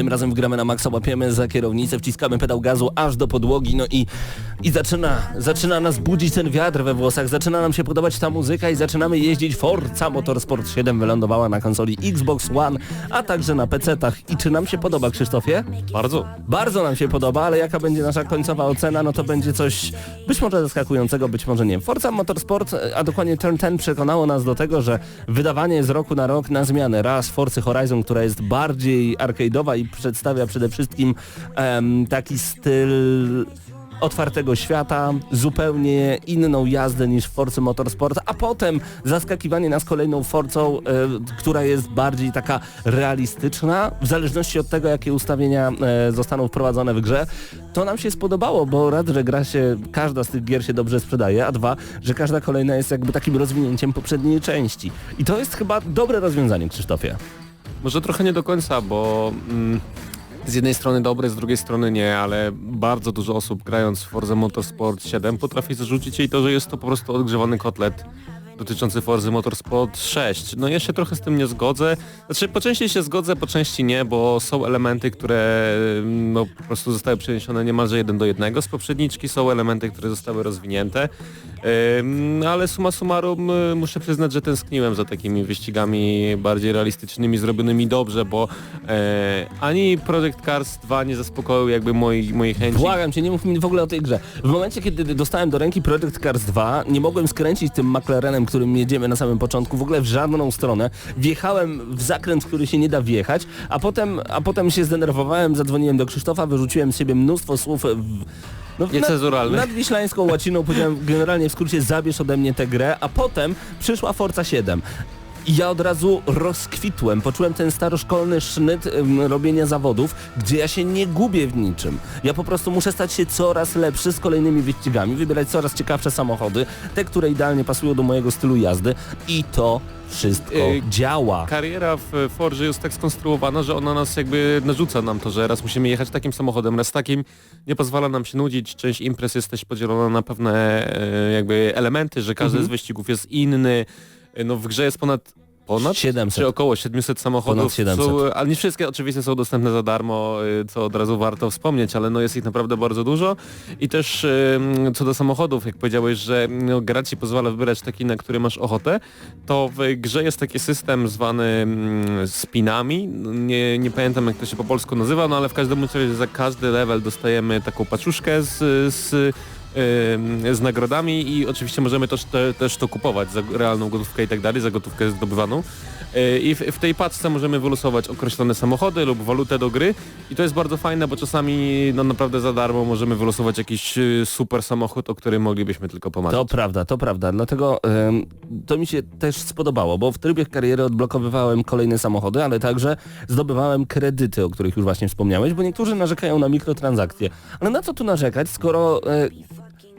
Tym razem wgramy na maksa, łapiemy za kierownicę, wciskamy pedał gazu aż do podłogi, no i, i zaczyna, zaczyna nas budzić ten wiatr we włosach, zaczyna nam się podobać ta muzyka i zaczynamy jeździć Forza Motorsport 7 wylądowała na konsoli Xbox One, a także na PC-tach. I czy nam się podoba, Krzysztofie? Bardzo. Bardzo nam się podoba, ale jaka będzie nasza końcowa ocena, no to będzie coś być może zaskakującego, być może nie. Forza Motorsport, a dokładnie Turn 10 przekonało nas do tego, że wydawanie z roku na rok na zmianę. Raz Forcy Horizon, która jest bardziej arcade'owa i przedstawia przede wszystkim taki styl otwartego świata, zupełnie inną jazdę niż w Forcy Motorsport, a potem zaskakiwanie nas kolejną Forcą, e, która jest bardziej taka realistyczna, w zależności od tego, jakie ustawienia e, zostaną wprowadzone w grze. To nam się spodobało, bo raz, że gra się, każda z tych gier się dobrze sprzedaje, a dwa, że każda kolejna jest jakby takim rozwinięciem poprzedniej części. I to jest chyba dobre rozwiązanie, Krzysztofie. Może trochę nie do końca, bo mm, z jednej strony dobre, z drugiej strony nie, ale bardzo dużo osób grając w Forza Motorsport 7 potrafi zarzucić jej to, że jest to po prostu odgrzewany kotlet dotyczący Forzy Motorsport 6. No ja się trochę z tym nie zgodzę. Znaczy po części się zgodzę, po części nie, bo są elementy, które no, po prostu zostały przeniesione niemalże jeden do jednego z poprzedniczki, są elementy, które zostały rozwinięte. Ale summa summarum y, muszę przyznać, że tęskniłem za takimi wyścigami bardziej realistycznymi, zrobionymi dobrze, bo e, ani Project Cars 2 nie zaspokoił jakby mojej, mojej chęci. Błagam cię, nie mów mi w ogóle o tej grze. W momencie, kiedy dostałem do ręki Project Cars 2, nie mogłem skręcić tym McLarenem, którym jedziemy na samym początku, w ogóle w żadną stronę. Wjechałem w zakręt, w który się nie da wjechać, a potem, a potem się zdenerwowałem, zadzwoniłem do Krzysztofa, wyrzuciłem z siebie mnóstwo słów w, no, Niecenzuralny. Nad, nadwiślańską łaciną powiedziałem generalnie w skrócie zabierz ode mnie tę grę, a potem przyszła Forza 7. I ja od razu rozkwitłem, poczułem ten staroszkolny sznyt ym, robienia zawodów, gdzie ja się nie gubię w niczym. Ja po prostu muszę stać się coraz lepszy z kolejnymi wyścigami, wybierać coraz ciekawsze samochody, te, które idealnie pasują do mojego stylu jazdy i to wszystko Yy, działa. Kariera w Forży jest tak skonstruowana, że ona nas jakby narzuca nam to, że raz musimy jechać takim samochodem, raz takim, nie pozwala nam się nudzić, część imprez jest też podzielona na pewne e, jakby elementy, że każdy Mhm. z wyścigów jest inny, E, no w grze jest ponad ponad 700. czy około 700 samochodów, Ponad 700. Są, ale nie wszystkie oczywiście są dostępne za darmo, y, co od razu warto wspomnieć, ale no jest ich naprawdę bardzo dużo i też ym, co do samochodów, jak powiedziałeś, że no, gra ci pozwala wybierać taki, na który masz ochotę, to w grze jest taki system zwany spinami, nie, nie pamiętam jak to się po polsku nazywa, no ale w każdym razie za każdy level dostajemy taką paczuszkę z, z z nagrodami i oczywiście możemy też, te, też to kupować za realną gotówkę i tak dalej, za gotówkę zdobywaną. Yy, I w, w tej paczce możemy wylosować określone samochody lub walutę do gry i to jest bardzo fajne, bo czasami no naprawdę za darmo możemy wylosować jakiś yy, super samochód, o którym moglibyśmy tylko pomarzyć. To prawda, to prawda. Dlatego ym, to mi się też spodobało, bo w trybie kariery odblokowywałem kolejne samochody, ale także zdobywałem kredyty, o których już właśnie wspomniałeś, bo niektórzy narzekają na mikrotransakcje. Ale na co tu narzekać, skoro e,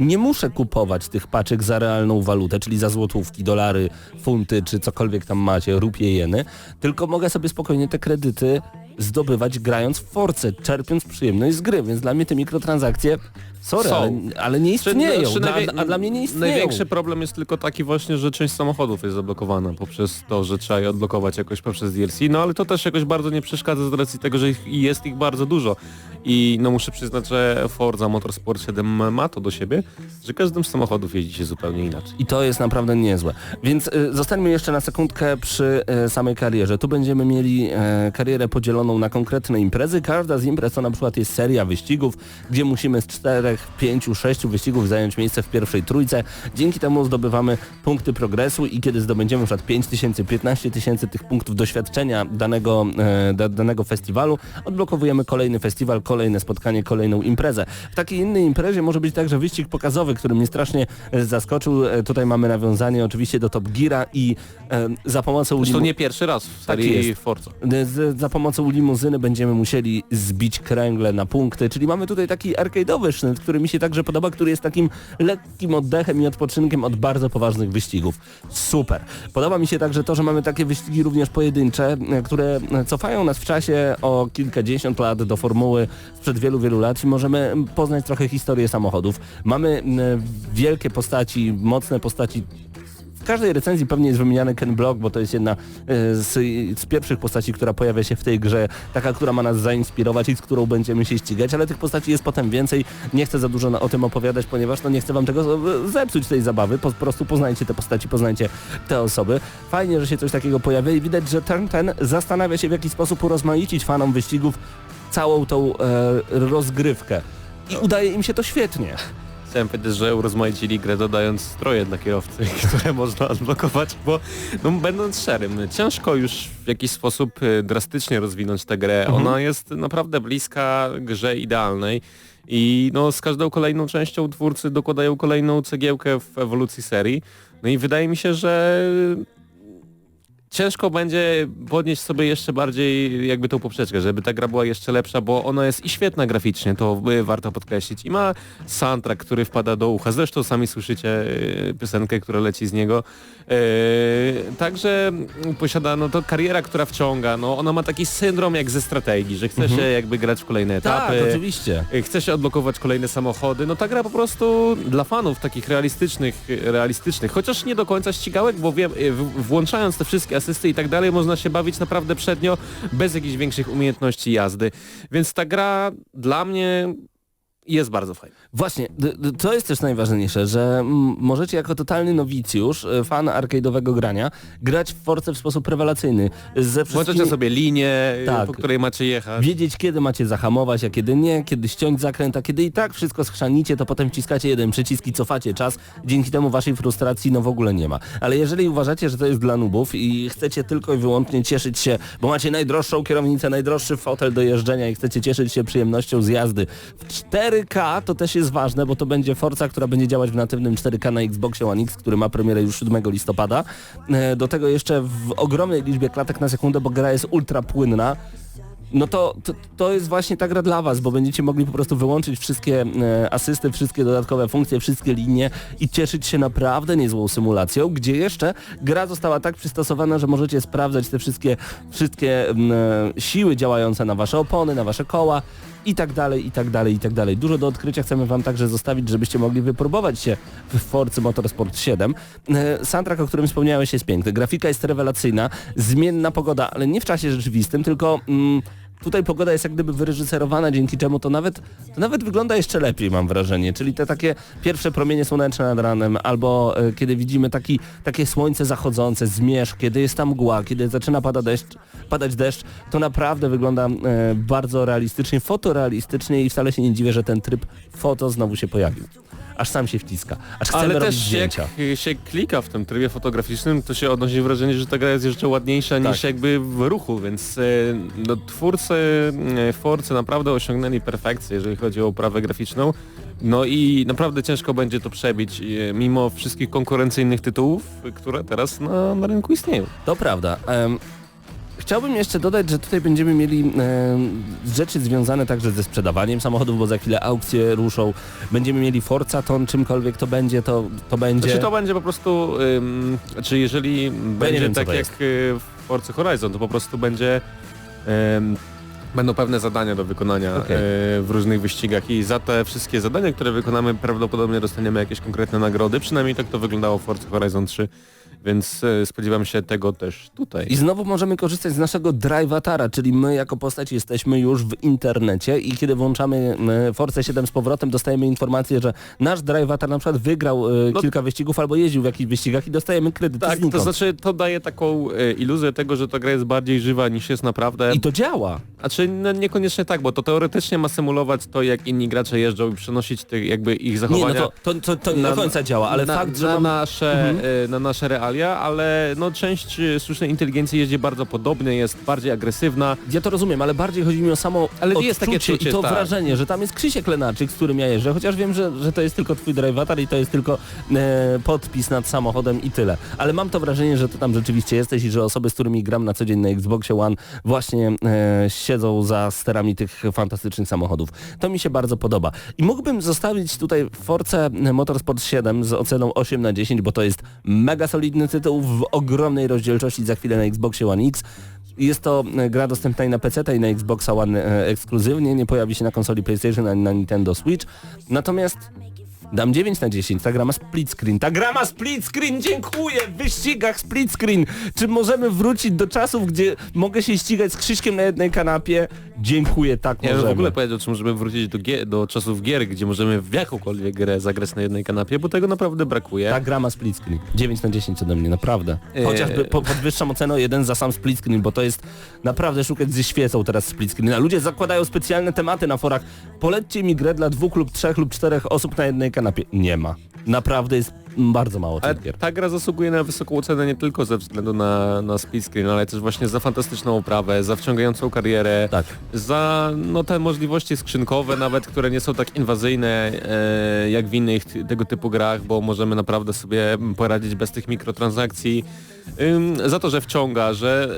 nie muszę kupować tych paczek za realną walutę, czyli za złotówki, dolary, funty, czy cokolwiek tam macie, rupie, jeny, tylko mogę sobie spokojnie te kredyty zdobywać grając w Force, czerpiąc przyjemność z gry, więc dla mnie te mikrotransakcje, sorry, Są. ale, ale nie istnieją, Znaczy, dla, najwię- a dla mnie nie istnieją. Największy problem jest tylko taki właśnie, że część samochodów jest zablokowana poprzez to, że trzeba je odblokować jakoś poprzez DLC, no ale to też jakoś bardzo nie przeszkadza z racji tego, że ich, jest ich bardzo dużo. I no muszę przyznać, że Forza Motorsport 7 ma to do siebie, że każdym z samochodów jeździ się zupełnie inaczej. I to jest naprawdę niezłe. Więc y, zostańmy jeszcze na sekundkę przy y, samej karierze. Tu będziemy mieli y, karierę podzieloną na konkretne imprezy. Każda z imprez to na przykład jest seria wyścigów, gdzie musimy z czterech, pięciu, sześciu wyścigów zająć miejsce w pierwszej trójce. Dzięki temu zdobywamy punkty progresu i kiedy zdobędziemy przykład 5 tysięcy, 15 tysięcy tych punktów doświadczenia danego, e, da, danego festiwalu, odblokowujemy kolejny festiwal, kolejne spotkanie, kolejną imprezę. W takiej innej imprezie może być także wyścig pokazowy, który mnie strasznie e, zaskoczył. E, Tutaj mamy nawiązanie oczywiście do Top Geara i e, za pomocą limu- nie pierwszy raz w Tak serii jest. Forza. z, za pomocą limuzyny będziemy musieli zbić kręgle na punkty, czyli mamy tutaj taki arcade'owy sznyt, który mi się także podoba, który jest takim lekkim oddechem i odpoczynkiem od bardzo poważnych wyścigów. Super. Podoba mi się także to, że mamy takie wyścigi również pojedyncze, e, które cofają nas w czasie o kilkadziesiąt lat do formuły sprzed wielu, wielu lat i możemy poznać trochę historię samochodów. Mamy wielkie postaci, mocne postaci w każdej recenzji pewnie jest wymieniany Ken Block, bo to jest jedna e, z, z pierwszych postaci, która pojawia się w tej grze, taka, która ma nas zainspirować i z którą będziemy się ścigać, ale tych postaci jest potem więcej. Nie chcę za dużo o tym opowiadać, ponieważ no nie chcę wam tego e, zepsuć tej zabawy, po prostu poznajcie te postaci, poznajcie te osoby. Fajnie, że się coś takiego pojawia i widać, że Turn ten zastanawia się w jaki sposób urozmaicić fanom wyścigów całą tą e, rozgrywkę. I udaje im się to świetnie. Chciałem powiedzieć, że urozmaicili grę dodając stroje dla kierowcy, które można odblokować, bo no, będąc szczerym, ciężko już w jakiś sposób y, drastycznie rozwinąć tę grę. Mhm. Ona jest naprawdę bliska grze idealnej i no, z każdą kolejną częścią twórcy dokładają kolejną cegiełkę w ewolucji serii. No i wydaje mi się, że ciężko będzie podnieść sobie jeszcze bardziej jakby tą poprzeczkę, żeby ta gra była jeszcze lepsza, bo ona jest i świetna graficznie, to y, warto podkreślić. I ma soundtrack, który wpada do ucha. Zresztą sami słyszycie y, piosenkę, która leci z niego. Yy, także mm, posiada no to kariera, która wciąga. No, ona ma taki syndrom jak ze strategii, że chce się jakby grać w kolejne Tak, etapy. oczywiście. Y, Chce się odblokować kolejne samochody. No ta gra po prostu dla fanów takich realistycznych, realistycznych, chociaż nie do końca ścigałek, bo wiem, włączając te wszystkie asysty i tak dalej, można się bawić naprawdę przednio, bez jakichś większych umiejętności jazdy. Więc ta gra dla mnie jest bardzo fajna. Właśnie, to jest też najważniejsze, że możecie jako totalny nowicjusz, e, fan arcade'owego grania, grać w Force w sposób rewelacyjny. Ze Włączacie sobie linię, y, Tak. po której macie jechać. Wiedzieć, kiedy macie zahamować, a kiedy nie, kiedy ściąć zakręt, a kiedy i tak wszystko schrzanicie, to potem wciskacie jeden przycisk i cofacie czas. Dzięki temu waszej frustracji no w ogóle nie ma. Ale jeżeli uważacie, że to jest dla nubów i chcecie tylko i wyłącznie cieszyć się, bo macie najdroższą kierownicę, najdroższy fotel do jeżdżenia i chcecie cieszyć się przyjemnością z jazdy w 4K, to też jest ważne, bo to będzie Forza, która będzie działać w natywnym 4K na Xboxie One X, który ma premierę już 7 listopada. E, Do tego jeszcze w ogromnej liczbie klatek na sekundę, bo gra jest ultra płynna no to, to, to jest właśnie ta gra dla Was, bo będziecie mogli po prostu wyłączyć wszystkie e, asysty, wszystkie dodatkowe funkcje, wszystkie linie i cieszyć się naprawdę niezłą symulacją, gdzie jeszcze gra została tak przystosowana, że możecie sprawdzać te wszystkie, wszystkie m, e, siły działające na Wasze opony, na Wasze koła i tak dalej, i tak dalej, i tak dalej. Dużo do odkrycia chcemy Wam także zostawić, żebyście mogli wypróbować się w Forcy Motorsport 7. E, Soundtrack, o którym wspomniałeś, jest piękny. Grafika jest rewelacyjna, zmienna pogoda, ale nie w czasie rzeczywistym, tylko... Mm, Tutaj pogoda jest jak gdyby wyreżyserowana, dzięki czemu to nawet, to nawet wygląda jeszcze lepiej, mam wrażenie. Czyli te takie pierwsze promienie słoneczne nad ranem, albo e, kiedy widzimy taki, takie słońce zachodzące, zmierzch, kiedy jest tam mgła, kiedy zaczyna pada deszcz, padać deszcz, to naprawdę wygląda e, bardzo realistycznie, fotorealistycznie i wcale się nie dziwię, że ten tryb foto znowu się pojawił. Aż sam się wciska, aż chcemy Ale robić też jak się klika w tym trybie fotograficznym, to się odnosi wrażenie, że ta gra jest jeszcze ładniejsza Tak. niż jakby w ruchu, więc e, no, twórcy e, Forcy naprawdę osiągnęli perfekcję, jeżeli chodzi o oprawę graficzną. No i naprawdę ciężko będzie to przebić, e, mimo wszystkich konkurencyjnych tytułów, które teraz na, na rynku istnieją. To prawda. Em, Chciałbym jeszcze dodać, że tutaj będziemy mieli em, rzeczy związane także ze sprzedawaniem samochodów, bo za chwilę aukcje ruszą. Będziemy mieli Forza Ton, czymkolwiek to będzie, to, to będzie... Czy to będzie po prostu, ym, czy jeżeli będzie wiem, tak jak jest. y, w Forza Horizon, to po prostu będzie ym, będą pewne zadania do wykonania Okej. y, w różnych wyścigach i za te wszystkie zadania, które wykonamy prawdopodobnie dostaniemy jakieś konkretne nagrody, przynajmniej tak to wyglądało w Forza Horizon 3, więc y, spodziewam się tego też tutaj. I znowu możemy korzystać z naszego Drivatara, czyli my jako postać jesteśmy już w internecie i kiedy włączamy e, Force 7 z powrotem, dostajemy informację, że nasz Drivatar na przykład wygrał e, No- kilka wyścigów albo jeździł w jakichś wyścigach i dostajemy kredyt Tak, to znaczy to daje taką iluzję tego, że ta gra jest bardziej żywa niż jest naprawdę. I to działa. Znaczy no, niekoniecznie tak, bo to teoretycznie ma symulować to, jak inni gracze jeżdżą i przenosić tych, jakby ich Nie, zachowania. no to, to, to, to nie do końca działa, ale na, fakt, że na, mam... nasze, Mhm. e, na nasze realia, ale no część e, sztucznej inteligencji jeździ bardzo podobnie, jest bardziej agresywna. Ja to rozumiem, ale bardziej chodzi mi o samo Ale odczucie jest takie czucie, i to tak. wrażenie, że tam jest Krzysiek Lenarczyk, z którym ja jeżdżę, chociaż wiem, że, że to jest tylko twój drivatar i to jest tylko e, podpis nad samochodem i tyle. Ale mam to wrażenie, że ty tam rzeczywiście jesteś i że osoby, z którymi gram na co dzień na Xboxie One właśnie e, siedzą za sterami tych fantastycznych samochodów. To mi się bardzo podoba. I mógłbym zostawić tutaj Force Motorsport 7 z oceną 8 na 10, bo to jest mega solidny tytuł w ogromnej rozdzielczości za chwilę na Xboxie One X. Jest to e, gra dostępna i na PC i na Xboxa One e, ekskluzywnie, nie pojawi się na konsoli PlayStation ani na Nintendo Switch. Natomiast Dam 9 na 10, ta gra ma split screen. Ta gra ma split screen, dziękuję! W wyścigach split screen. Czy możemy wrócić do czasów, gdzie mogę się ścigać z Krzyśkiem na jednej kanapie? Dziękuję, tak Ja możemy. w ogóle powiedział, czy możemy wrócić do, do czasów gier, gdzie możemy w jakąkolwiek grę zagrać na jednej kanapie, bo tego naprawdę brakuje. Ta gra ma split screen. 9 na 10 ode mnie, naprawdę. Eee. Chociażby po, podwyższam ocenę jeden za sam split screen, bo to jest naprawdę szukać ze świecą teraz split screen. A ludzie zakładają specjalne tematy na forach. Polećcie mi grę dla dwóch lub trzech lub czterech osób na jednej kanapie. Nie ma. Naprawdę jest bardzo mało tych gier. ta gra zasługuje na wysoką cenę nie tylko ze względu na, na split screen, ale też właśnie za fantastyczną oprawę, za wciągającą karierę, Tak. za no, te możliwości skrzynkowe nawet, które nie są tak inwazyjne e, jak w innych tego typu grach, bo możemy naprawdę sobie poradzić bez tych mikrotransakcji. Za to, że wciąga, że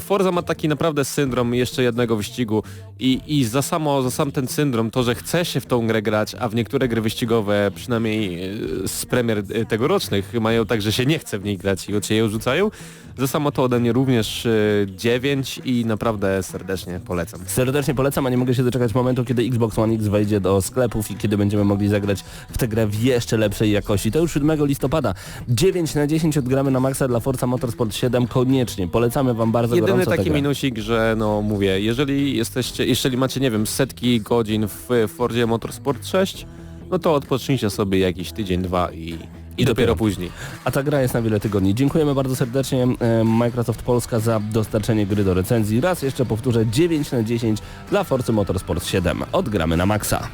Forza ma taki naprawdę syndrom jeszcze jednego wyścigu i, i za samo, za sam ten syndrom, to, że chce się w tą grę grać, a w niektóre gry wyścigowe, przynajmniej y, z premier y, tegorocznych, mają tak, że się nie chce w niej grać i od się ją rzucają, za samo to ode mnie również y, 9 i naprawdę serdecznie polecam. Serdecznie polecam, a nie mogę się doczekać momentu, kiedy Xbox One X wejdzie do sklepów i kiedy będziemy mogli zagrać w tę grę w jeszcze lepszej jakości. To już 7 listopada. 9 na 10 odgramy na maksa dla Forza Motorsport 7 koniecznie. Polecamy wam bardzo Jedyny gorąco taki minusik, że no mówię, jeżeli jesteście, jeżeli macie, nie wiem, setki godzin w Fordzie Motorsport 6, no to odpocznijcie sobie jakiś tydzień, dwa i, i, dopiero dopiero. później. A ta gra jest na wiele tygodni. Dziękujemy bardzo serdecznie Microsoft Polska za dostarczenie gry do recenzji. Raz jeszcze powtórzę 9 na 10 dla Forcy Motorsport 7. Odgramy na maksa.